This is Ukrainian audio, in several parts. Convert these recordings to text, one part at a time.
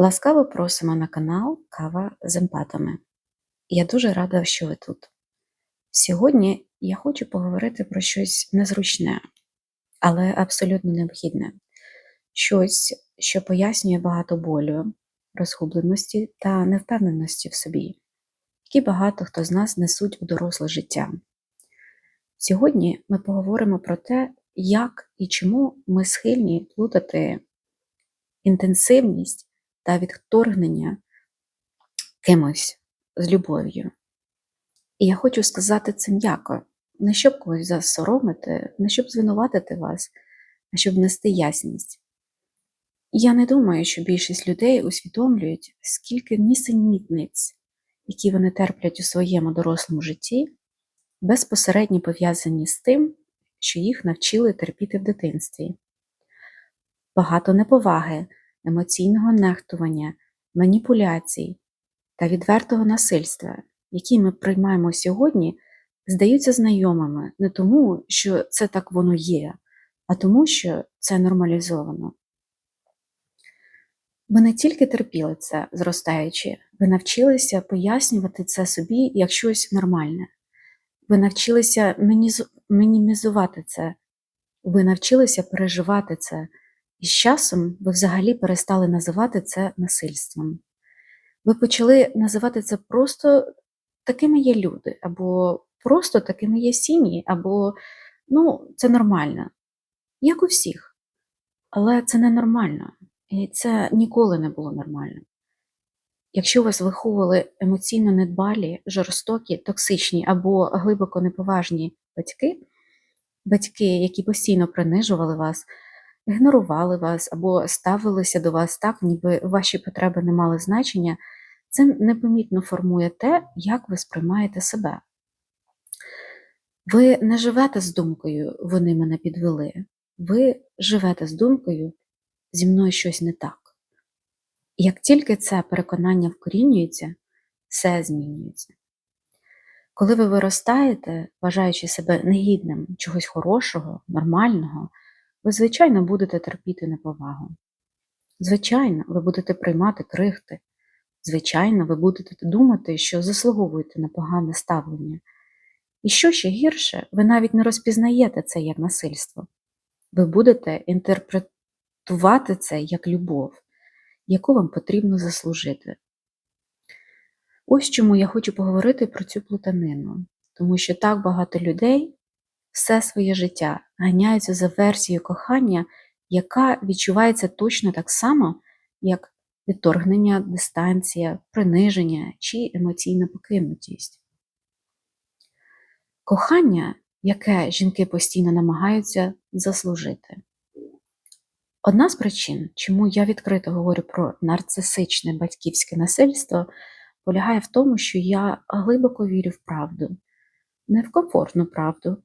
Ласкаво просимо на канал Кава з емпатами. Я дуже рада, що ви тут. Сьогодні я хочу поговорити про щось незручне, але абсолютно необхідне. Щось, що пояснює багато болю, розгубленості та невпевненості в собі, які багато хто з нас несуть у доросле життя. Сьогодні ми поговоримо про те, як і чому ми схильні плутати інтенсивність та відторгнення кимось з любов'ю. І я хочу сказати це м'яко, не щоб когось засоромити, не щоб звинуватити вас, а щоб внести ясність. Я не думаю, що більшість людей усвідомлюють, скільки нісенітниць, які вони терплять у своєму дорослому житті, безпосередньо пов'язані з тим, що їх навчили терпіти в дитинстві. Багато неповаги, емоційного нехтування, маніпуляцій та відвертого насильства, які ми приймаємо сьогодні, здаються знайомими не тому, що це так воно є, а тому, що це нормалізовано. Ви не тільки терпіли це, зростаючи, ви навчилися пояснювати це собі як щось нормальне. Ви навчилися мінімізувати це, ви навчилися переживати це, і з часом ви взагалі перестали називати це насильством. Ви почали називати це просто такими є люди, або просто такими є сім'ї, або ну, це нормально, як у всіх. Але це не нормально, і це ніколи не було нормально. Якщо вас виховували емоційно недбалі, жорстокі, токсичні або глибоко неповажні батьки, батьки, які постійно принижували вас, ігнорували вас або ставилися до вас так, ніби ваші потреби не мали значення, це непомітно формує те, як ви сприймаєте себе. Ви не живете з думкою, вони мене підвели. Ви живете з думкою, зі мною щось не так. Як тільки це переконання вкорінюється, все змінюється. Коли ви виростаєте, вважаючи себе негідним чогось хорошого, нормального, ви, звичайно, будете терпіти неповагу. Звичайно, ви будете приймати крихти. Звичайно, ви будете думати, що заслуговуєте на погане ставлення. І що ще гірше, ви навіть не розпізнаєте це як насильство. Ви будете інтерпретувати це як любов, яку вам потрібно заслужити. Ось чому я хочу поговорити про цю плутанину, тому що так багато людей все своє життя ганяються за версією кохання, яка відчувається точно так само, як відторгнення, дистанція, приниження чи емоційна покинутість. Кохання, яке жінки постійно намагаються заслужити. Одна з причин, чому я відкрито говорю про нарцисичне батьківське насильство, полягає в тому, що я глибоко вірю в правду, не в комфортну правду,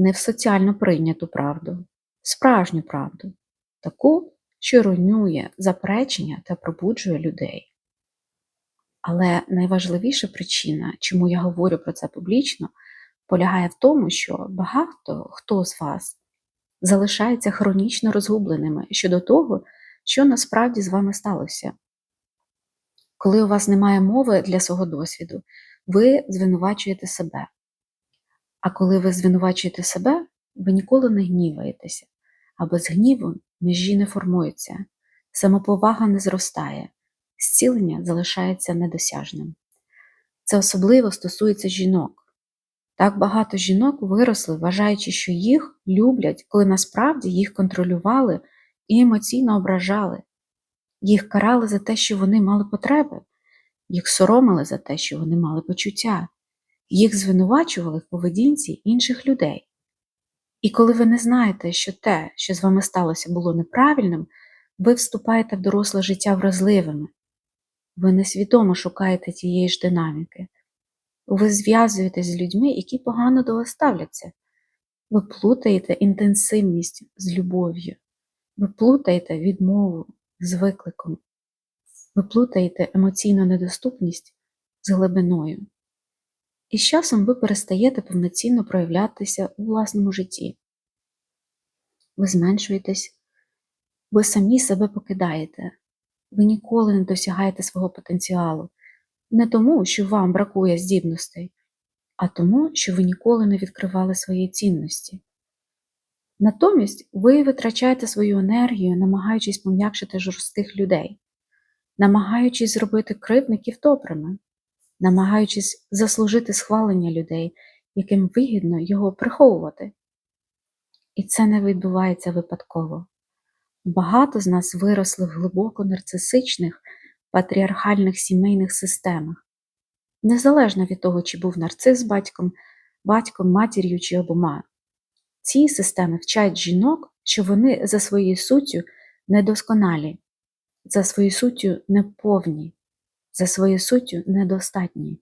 не в соціально прийняту правду, справжню правду, таку, що руйнує заперечення та пробуджує людей. Але найважливіша причина, чому я говорю про це публічно, полягає в тому, що багато хто з вас залишається хронічно розгубленими щодо того, що насправді з вами сталося. Коли у вас немає мови для свого досвіду, ви звинувачуєте себе. А коли ви звинувачуєте себе, ви ніколи не гніваєтеся, а без гніву межі не формуються, самоповага не зростає, зцілення залишається недосяжним. Це особливо стосується жінок. Так багато жінок виросли, вважаючи, що їх люблять, коли насправді їх контролювали і емоційно ображали, їх карали за те, що вони мали потреби, їх соромили за те, що вони мали почуття, їх звинувачували в поведінці інших людей. І коли ви не знаєте, що те, що з вами сталося, було неправильним, ви вступаєте в доросле життя вразливими, ви несвідомо шукаєте тієї ж динаміки, ви зв'язуєтесь з людьми, які погано до вас ставляться. Ви плутаєте інтенсивність з любов'ю, ви плутаєте відмову з викликом, ви плутаєте емоційну недоступність з глибиною. І з часом ви перестаєте повноцінно проявлятися у власному житті. Ви зменшуєтесь, ви самі себе покидаєте, ви ніколи не досягаєте свого потенціалу. Не тому, що вам бракує здібностей, а тому, що ви ніколи не відкривали свої цінності. Натомість ви витрачаєте свою енергію, намагаючись пом'якшити жорстких людей, намагаючись зробити кривдників добрими, намагаючись заслужити схвалення людей, яким вигідно його приховувати. І це не відбувається випадково. Багато з нас виросли в глибоко нарцисичних патріархальних сімейних системах, незалежно від того, чи був нарцис батьком, батьком, матір'ю чи обома. Ці системи вчать жінок, що вони за своєю суттю недосконалі, за своєю суттю неповні, за своєю суттю недостатні.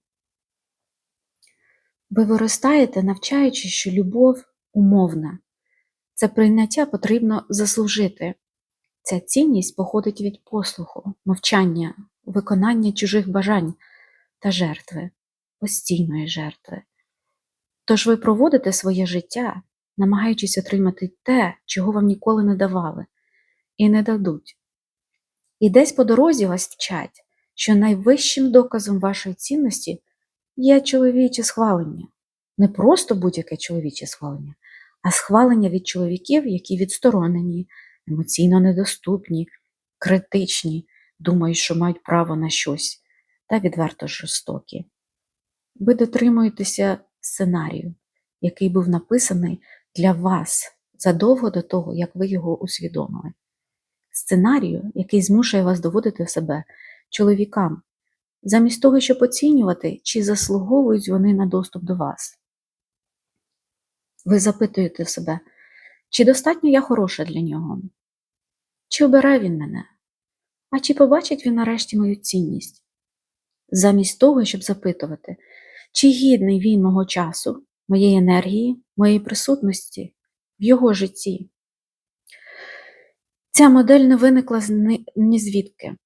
Ви виростаєте, навчаючи, що любов умовна, це прийняття потрібно заслужити. Ця цінність походить від послуху, мовчання, виконання чужих бажань та жертви, постійної жертви. Тож ви проводите своє життя, намагаючись отримати те, чого вам ніколи не давали, і не дадуть. І десь по дорозі вас вчать, що найвищим доказом вашої цінності є чоловіче схвалення, не просто будь-яке чоловіче схвалення, а схвалення від чоловіків, які відсторонені, емоційно недоступні, критичні, думають, що мають право на щось, та відверто жорстокі. Ви дотримуєтеся сценарію, який був написаний для вас задовго до того, як ви його усвідомили. Сценарію, який змушує вас доводити себе чоловікам, замість того, щоб оцінювати, чи заслуговують вони на доступ до вас. Ви запитуєте себе, чи достатньо я хороша для нього? Чи обирає він мене? А чи побачить він нарешті мою цінність? Замість того, щоб запитувати, чи гідний він мого часу, моєї енергії, моєї присутності в його житті. Ця модель не виникла ні звідки.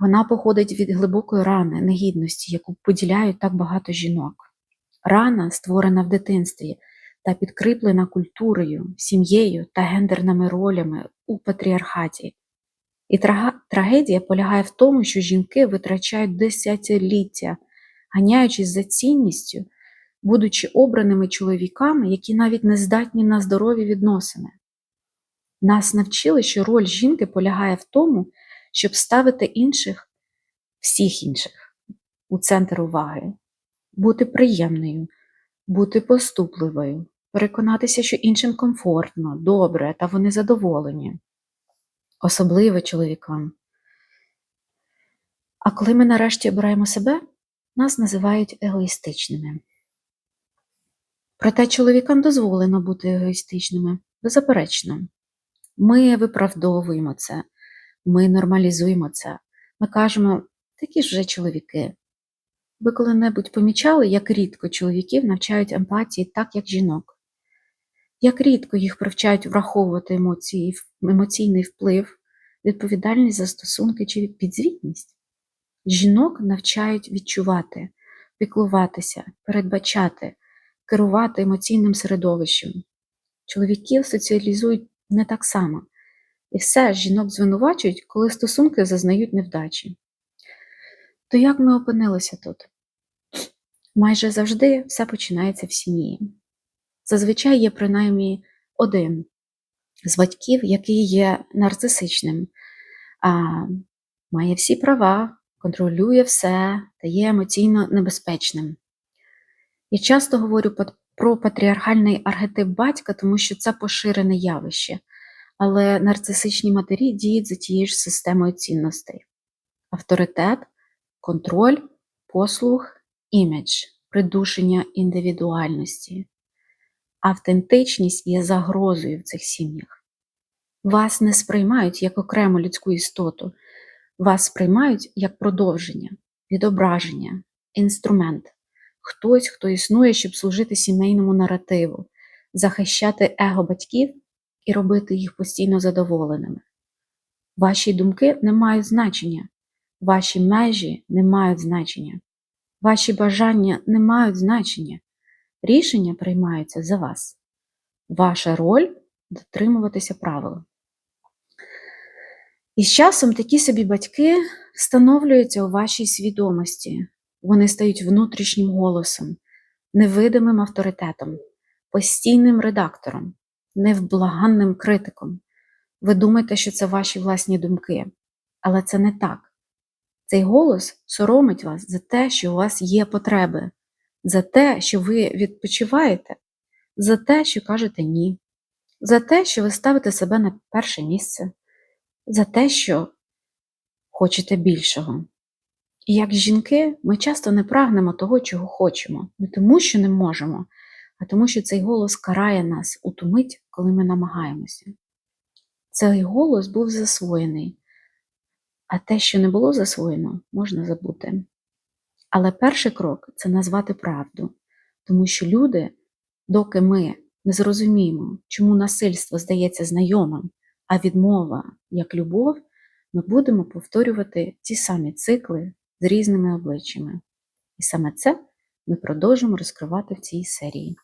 Вона походить від глибокої рани, негідності, яку поділяють так багато жінок. Рана, створена в дитинстві та підкріплена культурою, сім'єю та гендерними ролями у патріархаті. І трагедія полягає в тому, що жінки витрачають десятиліття, ганяючись за цінністю, будучи обраними чоловіками, які навіть не здатні на здорові відносини. Нас навчили, що роль жінки полягає в тому, щоб ставити інших, всіх інших, у центр уваги, бути приємною, бути поступливою, переконатися, що іншим комфортно, добре та вони задоволені, особливо чоловікам. А коли ми нарешті обираємо себе, нас називають егоїстичними. Проте чоловікам дозволено бути егоїстичними, беззаперечно. Ми виправдовуємо це, ми нормалізуємо це. Ми кажемо, такі ж вже чоловіки. Ви коли-небудь помічали, як рідко чоловіків навчають емпатії так, як жінок? Як рідко їх привчають враховувати емоції, емоційний вплив, відповідальність за стосунки чи підзвітність? Жінок навчають відчувати, піклуватися, передбачати, керувати емоційним середовищем. Чоловіків соціалізують не так само. І все жінок звинувачують, коли стосунки зазнають невдачі. То як ми опинилися тут? Майже завжди все починається в сім'ї. Зазвичай є принаймні один з батьків, який є нарцисичним, а має всі права, контролює все та є емоційно небезпечним. Я часто говорю про патріархальний архетип батька, тому що це поширене явище, але нарцисичні матері діють за тією ж системою цінностей: авторитет, контроль, послуг, імідж, придушення індивідуальності. Автентичність є загрозою в цих сім'ях. Вас не сприймають як окрему людську істоту, вас сприймають як продовження, відображення, інструмент хтось, хто існує, щоб служити сімейному наративу, захищати его батьків і робити їх постійно задоволеними. Ваші думки не мають значення, ваші межі не мають значення, ваші бажання не мають значення. Рішення приймаються за вас. Ваша роль дотримуватися правил. І з часом такі собі батьки встановлюються у вашій свідомості. Вони стають внутрішнім голосом, невидимим авторитетом, постійним редактором, невблаганним критиком. Ви думаєте, що це ваші власні думки, але це не так. Цей голос соромить вас за те, що у вас є потреби, за те, що ви відпочиваєте, за те, що кажете ні, за те, що ви ставите себе на перше місце, за те, що хочете більшого. І як жінки, ми часто не прагнемо того, чого хочемо, не тому, що не можемо, а тому, що цей голос карає нас у ту мить, коли ми намагаємося. Цей голос був засвоєний, а те, що не було засвоєно, можна забути. Але перший крок це назвати правду, тому що люди, доки ми не зрозуміємо, чому насильство здається знайомим, а відмова як любов, ми будемо повторювати ті самі цикли з різними обличчями. І саме це ми продовжимо розкривати в цій серії.